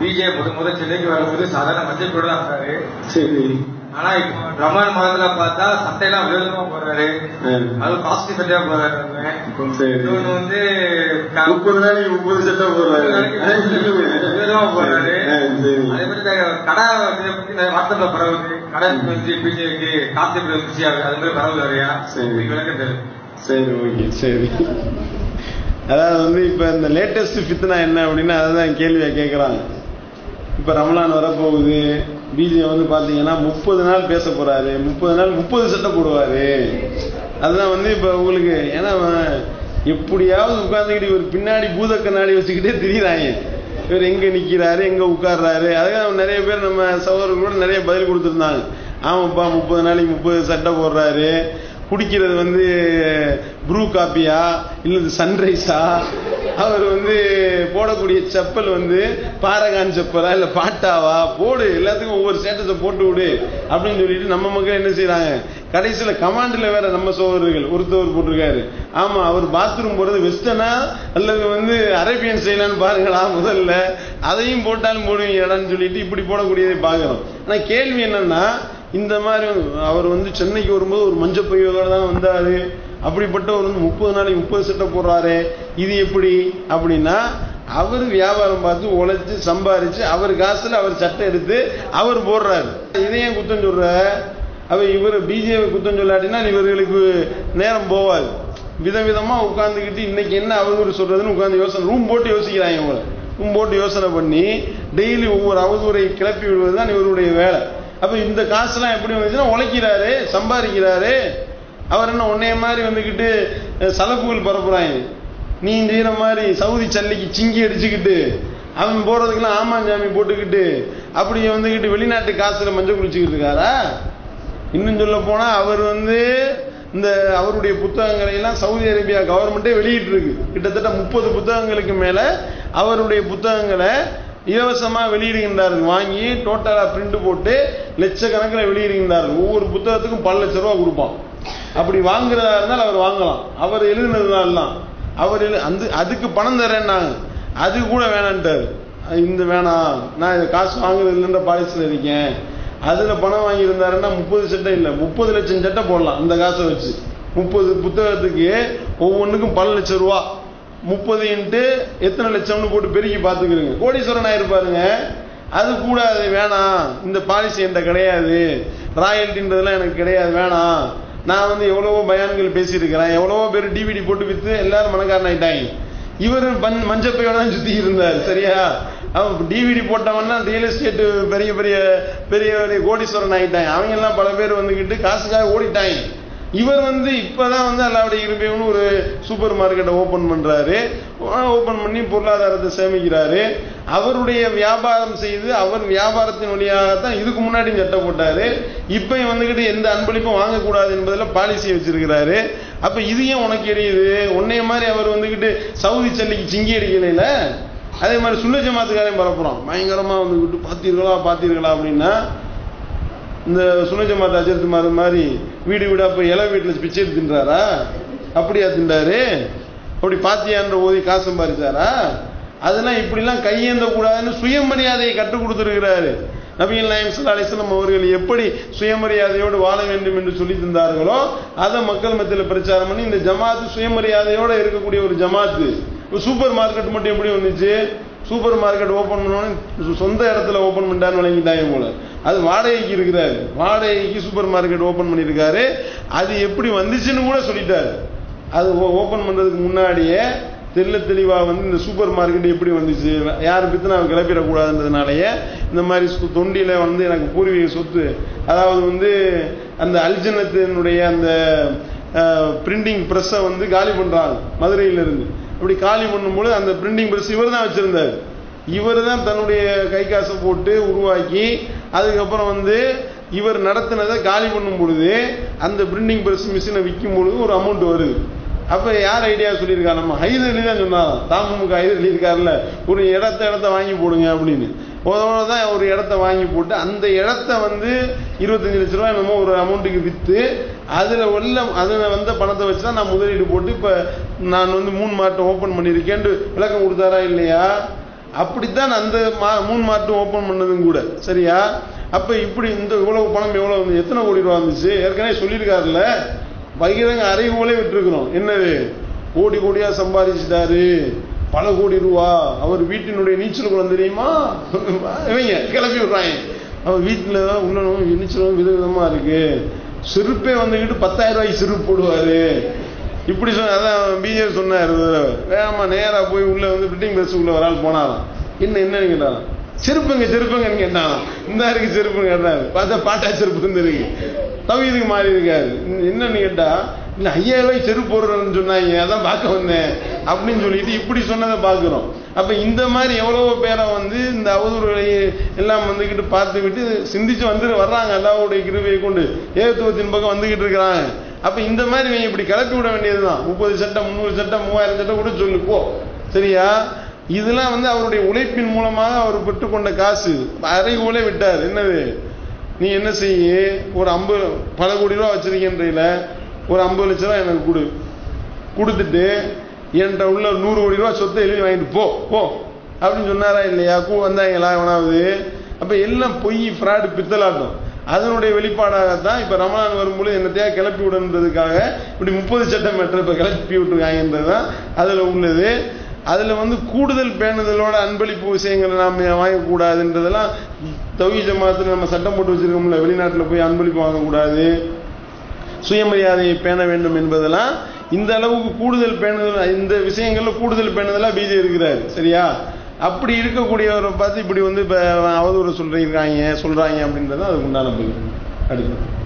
விஜய் முத முத சென்னைக்கு வரும்போது சாதாரண மஞ்சள் கூட தான் இருந்தாரு சரி. ஆனா இப்போ ரமணான் மாதத்துல பார்த்தா சட்டையெல்லாம் விரோதமா போறாரு. அது பாசிட்டிவ் சட்டையா போறாரு சரி. இன்னொன்னு வந்து முப்பது நாளைக்கு முப்பது சட்டம் போடுறாரு. விரோதமா போறாரு. சரி அதே மாதிரி கடை வாட்ஸ்அப்ல பரவுது. கடை வந்து பிஜேக்கு இருக்கு அது மாதிரி பரவுது சரி. விளக்கம் சரி ஓகே சரி. அதாவது வந்து இப்போ இந்த லேட்டஸ்ட் ஃபித்னா என்ன அப்படின்னா அதுதான் கேள்வியை கேட்குறாங்க இப்போ ரமலான் வரப்போகுது. பிஜே வந்து பார்த்தீங்கன்னா முப்பது நாள் பேச போகிறாரு முப்பது நாள் முப்பது சட்டை போடுவார். அதுதான் வந்து இப்போ உங்களுக்கு ஏன்னா எப்படியாவது உட்காந்துக்கிட்டு இவர் பின்னாடி பூத கண்ணாடி வச்சுக்கிட்டே திரியிறாங்க. இவர் எங்கே நிற்கிறாரு எங்கே உட்கார்றாரு. அதுக்காக நிறைய பேர் நம்ம சகோதரர்கள் கூட நிறைய பதில் கொடுத்துருந்தாங்க. ஆமாப்பா முப்பது நாளைக்கு முப்பது சட்டை போடுறாரு. குடிக்கிறது வந்து ப்ரூ காப்பியா இல்லது சன்ரைஸா அவர் வந்து போடக்கூடிய செப்பல் வந்து பாரகான் செப்பலா இல்லை பாட்டாவா போடு எல்லாத்துக்கும் ஒவ்வொரு ஸ்டேட்டஸை போட்டு விடு அப்படின்னு சொல்லிட்டு நம்ம மக்கள் என்ன செய்யறாங்க கடைசியில் கமாண்டில் வேற நம்ம சோதரர்கள் ஒருத்தவர் போட்டிருக்காரு. ஆமாம் அவர் பாத்ரூம் போடுறது வெஸ்டர்னா அல்லது வந்து அரேபியன் செய்யலான்னு பாருங்களா முதல்ல. அதையும் போட்டாலும் போடுவீங்கடான்னு சொல்லிட்டு இப்படி போடக்கூடியதை பார்க்குறோம். ஆனால் கேள்வி என்னன்னா இந்த மாதிரி அவர் வந்து சென்னைக்கு வரும்போது ஒரு மஞ்சள் பையோட தான் வந்தார். அப்படிப்பட்டவர் வந்து முப்பது நாளைக்கு முப்பது சட்டை போடுறாரு. இது எப்படி? அப்படின்னா அவர் வியாபாரம் பார்த்து உழைச்சி சம்பாரிச்சு அவர் காசில் அவர் சட்டை எடுத்து அவர் போடுறாரு. இதையும் குத்தம் சொல்ற? அவர் இவர் பிஜேபி குத்தம் சொல்லாட்டினா இவர்களுக்கு நேரம் போவாது. விதவிதமா உட்காந்துக்கிட்டு இன்னைக்கு என்ன அவதூறு சொல்றதுன்னு உட்காந்து யோசனை. ரூம் போட்டு யோசிக்கிறாங்க இவங்களை ரூம் போட்டு யோசனை பண்ணி டெய்லி ஒவ்வொரு அவதூறை கிளப்பி விடுவது தான் இவருடைய வேலை. அப்போ இந்த காசுலாம் எப்படி வந்துச்சுன்னா உழைக்கிறாரு சம்பாதிக்கிறாரு. அவர் என்ன உன்னைய மாதிரி வந்துக்கிட்டு சலப்புகள் பரப்புறாங்க. நீ செய்கிற மாதிரி சவுதி சல்லிக்கு சிங்கி அடிச்சுக்கிட்டு அவன் போறதுக்கெல்லாம் ஆமாஞ்சாமி போட்டுக்கிட்டு அப்படி வந்துக்கிட்டு வெளிநாட்டு காசில் மஞ்சள் குளிச்சுக்கிட்டு இருக்காரா? இன்னும் சொல்ல போனால் அவர் வந்து இந்த அவருடைய புத்தகங்களை எல்லாம் சவுதி அரேபியா கவர்மெண்ட்டே வெளியிட்டிருக்கு. கிட்டத்தட்ட முப்பது புத்தகங்களுக்கு மேலே அவருடைய புத்தகங்களை இலவசமாக வெளியிடுகின்றார்கள். வாங்கி டோட்டலாக பிரிண்ட் போட்டு லட்சக்கணக்கில் வெளியிடுகின்றார்கள். ஒவ்வொரு புத்தகத்துக்கும் பல லட்ச ரூபா கொடுப்பான். அப்படி வாங்குறதா இருந்தால் அவர் வாங்கலாம். அவர் எழுதுனதுனாலாம் அவர் எழு அந்த அதுக்கு பணம் தரேன்னாங்க. அது கூட வேணான்ட்டாரு. இந்த வேணாம் நான் இதை காசு வாங்குறது இல்லைன்ற பாலிசியில் இருக்கேன். அதில் பணம் வாங்கியிருந்தாருன்னா முப்பது சட்டை இல்லை. முப்பது லட்சம் சட்டை போடலாம். இந்த காசை வச்சு. முப்பது புத்தகத்துக்கு ஒவ்வொன்றுக்கும் பல லட்சம் ரூபா. முப்பது இன்ட்டு எத்தனை லட்சம்னு போட்டு பெருக்கி பார்த்துக்கிறீங்க. கோடீஸ்வரன் ஆயிருப்பாருங்க அது கூட அது வேணாம். இந்த பாலிசி என்கிட்ட கிடையாது. ராயல்ட்டின்றதெல்லாம் எனக்கு கிடையாது வேணாம். நான் வந்து எவ்வளவோ பயான்கள் பேசியிருக்கிறேன். எவ்வளவோ பேர் டிவிடி போட்டு விற்று எல்லாரும் மனக்காரன் ஆயிட்டாங்க. இவர் பன் மஞ்சப்பையோட தான் சுற்றி இருந்தார் சரியா? அவன் டிவிடி போட்டவன்னா ரியல் எஸ்டேட் பெரிய பெரிய பெரிய பெரிய கோடீஸ்வரன் ஆகிட்டாங்க அவங்க எல்லாம் பல பேர் வந்துக்கிட்டு காசுக்காக ஓடிட்டாங்க. இவர் வந்து இப்போதான் வந்து அல்லாவுடைய இருப்பேன்னு ஒரு சூப்பர் மார்க்கெட்டை ஓப்பன் பண்ணுறாரு ஓப்பன் பண்ணி பொருளாதாரத்தை சேமிக்கிறாரு. அவருடைய வியாபாரம் செய்து அவர் வியாபாரத்தின் வழியாக தான் இதுக்கு முன்னாடி சட்டை போட்டார். இப்போ வந்துக்கிட்டு எந்த அன்பளிப்பும் வாங்கக்கூடாது என்பதில் பாலிசி வச்சிருக்கிறாரு. அப்போ இது ஏன் உனக்கு எரியுது? உன்னைய மாதிரி அவர் வந்துக்கிட்டு சவுதி சல்லிக்கு சிங்கி அடிக்கலைல அதே மாதிரி சுண்ண ஜமாத்துக்காரையும் பரப்புறோம் பயங்கரமாக வந்துகிட்டு பார்த்தீர்களா பார்த்தீர்களா அப்படின்னா இந்த சுனஜமாத் அஜர்த்துமார் மாதிரி வீடு வீடா போய் இலை வீட்டில் பிச்சை தின்றாரா? அப்படியா தின்றாரு? அப்படி பாத்தியான்ற ஓதி காசு சம்பாதிச்சாரா அதெல்லாம் இப்படிலாம் கையேந்த கூடாதுன்னு சுயமரியாதையை கற்றுக் கொடுத்துருக்கிறாரு. நபிகள் நாயம் சல்லா அலிஸ்லாம் அவர்கள் எப்படி சுயமரியாதையோடு வாழ வேண்டும் என்று சொல்லி தந்தார்களோ அதை மக்கள் மத்தியில் பிரச்சாரம் பண்ணி இந்த ஜமாத்து சுயமரியாதையோடு இருக்கக்கூடிய ஒரு ஜமாத்து. சூப்பர் மார்க்கெட் மட்டும் எப்படி வந்துச்சு? சூப்பர் மார்க்கெட் ஓப்பன் பண்ணோன்னு சொந்த இடத்துல ஓப்பன் பண்ணிட்டான்னு வழங்கிட்டாங்க போல. அது வாடகைக்கு இருக்கிறாரு. வாடகைக்கு சூப்பர் மார்க்கெட் ஓப்பன் பண்ணியிருக்காரு. அது எப்படி வந்துச்சுன்னு கூட சொல்லிட்டாரு. அது ஓப்பன் பண்ணுறதுக்கு முன்னாடியே தெல்ல தெளிவாக வந்து இந்த சூப்பர் மார்க்கெட் எப்படி வந்துச்சு யார் பித்து நான் கிளப்பிடக்கூடாதுன்றதுனாலயே இந்த மாதிரி தொண்டியில் வந்து எனக்கு பூர்வீக சொத்து அதாவது வந்து அந்த அல்ஜனத்தினுடைய அந்த பிரிண்டிங் ப்ரெஸ்ஸை வந்து காலி பண்ணுறாங்க மதுரையிலிருந்து. அப்படி காலி பண்ணும்போது அந்த பிரிண்டிங் ப்ரெஸ் இவர் தான் வச்சுருந்தார். இவர் தான் தன்னுடைய கை காசை போட்டு உருவாக்கி அதுக்கப்புறம் வந்து இவர் நடத்தினதை காலி பண்ணும் பொழுது அந்த பிரிண்டிங் ப்ரெஸ் மிஷினை விற்கும் பொழுது ஒரு அமௌண்ட் வருது. அப்போ யார் ஐடியா சொல்லியிருக்கா நம்ம ஹைதர் தான் சொன்னாராம் தாமுக ஹைதர் இருக்கார்ல ஒரு இடத்த இடத்த வாங்கி போடுங்க அப்படின்னு. போதோட தான் ஒரு இடத்த வாங்கி போட்டு அந்த இடத்த வந்து இருபத்தஞ்சு லட்ச ரூபா என்னமோ ஒரு அமௌண்ட்டுக்கு விற்று அதில் உள்ள அதில் வந்த பணத்தை வச்சு தான் நான் முதலீடு போட்டு இப்போ நான் வந்து மூணு மாட்டை ஓப்பன் பண்ணியிருக்கேன்ட்டு விளக்கம் கொடுத்தாரா இல்லையா? அப்படித்தான் அந்த மா மூணு மார்ட்டும் ஓப்பன் பண்ணதும் கூட. சரியா? அப்போ இப்படி இந்த இவ்வளவு பணம் எவ்வளோ வந்து எத்தனை கோடி ரூபா வந்துச்சு? ஏற்கனவே சொல்லியிருக்காருல்ல. பகிரங்க அறைகோலே விட்டுருக்குறோம். என்னது? கோடி கோடியாக சம்பாதிச்சிட்டாரு. பல கோடி ரூபா. அவர் வீட்டினுடைய நீச்சல் குளம் தெரியுமா? இவங்க கிளப்பி விடுறாங்க. அவர் வீட்டில் உள்ள வித விதமாக இருக்குது செருப்பே வந்துக்கிட்டு பத்தாயிரம் ரூபாய்க்கு செருப்பு போடுவாரு. இப்படி சொன்ன அதான் பிஜேபி சொன்னார் வேகமாக நேராக போய் உள்ளே வந்து பிரிட்டிங் பஸ்ஸுக்குள்ள ஒரு ஆள் போனாராம். என்ன என்னன்னு கேட்டாராம்? செருப்புங்க செருப்புங்கன்னு கேட்டாராம். இந்த இருக்கு செருப்புன்னு கேட்டாரு. பார்த்தா பாட்டா செருப்பு இருக்கு. தவிதுக்கு மாறி இருக்காரு. என்னன்னு கேட்டா இல்லை ஐயா ரூபாய் செருப்பு போடுறேன்னு சொன்னாங்க. அதான் பார்க்க வந்தேன். அப்படின்னு சொல்லிட்டு இப்படி சொன்னதை பார்க்குறோம். அப்போ இந்த மாதிரி எவ்வளவோ பேரை வந்து இந்த அவதூறுகளை எல்லாம் வந்துக்கிட்டு பார்த்துக்கிட்டு சிந்திச்சு வந்துட்டு வர்றாங்க. அல்லாவுடைய கிருபையை கொண்டு. ஏகத்துவத்தின் பக்கம் வந்துக்கிட்டு இருக்கிறாங்க. அப்ப இந்த மாதிரி இவங்க இப்படி கிளப்பி விட வேண்டியதுதான். முப்பது சட்டம் முந்நூறு சட்டம் மூவாயிரம் சட்டம் கூட சொல்லு போ. சரியா? இதெல்லாம் வந்து அவருடைய உழைப்பின் மூலமாக அவர் பெற்றுக்கொண்ட காசு. அறைகூலே விட்டார். என்னது? நீ என்ன செய்ய? ஒரு ஐம்பது பல கோடி ரூபா வச்சிருக்கின்றீல. ஒரு ஐம்பது லட்ச ரூபா எனக்கு கொடு. கொடுத்துட்டு என்கிட்ட உள்ள நூறு கோடி ரூபா சொத்தை எழுதி வாங்கிட்டு போ போ. அப்படின்னு சொன்னாரா இல்லையா? கூ வந்தாங்களா? எவனாவது? அப்ப எல்லாம் பொய் ஃப்ராடு பித்தலாட்டம். அதனுடைய வெளிப்பாடாகத்தான் இப்ப ரமணான் வரும்பொழுது என்னத்தையா கிளப்பி விடன்றதுக்காக இப்படி முப்பது சட்டம் மெட்ரு இப்ப கிளப்பி விட்டுருக்காங்கன்றது தான் அதுல உள்ளது. அதுல வந்து கூடுதல் பேணுதலோட அன்பளிப்பு விஷயங்களை நாம் வாங்கக்கூடாதுன்றதெல்லாம் தவி ஜமாத்துல நம்ம சட்டம் போட்டு வச்சிருக்கோம்ல வெளிநாட்டுல போய் அன்பளிப்பு வாங்கக்கூடாது. சுயமரியாதையை பேண வேண்டும் என்பதெல்லாம் இந்த அளவுக்கு கூடுதல் பேணுதல் இந்த விஷயங்கள்ல கூடுதல் பேணுதலா பிஜே இருக்கிறாரு சரியா? அப்படி இருக்கக்கூடியவரை பார்த்து இப்படி வந்து இப்போ அவதூறு சொல்கிறீங்க சொல்கிறாங்க அப்படின்றது அதுக்கு உண்டான பதில். அடுத்து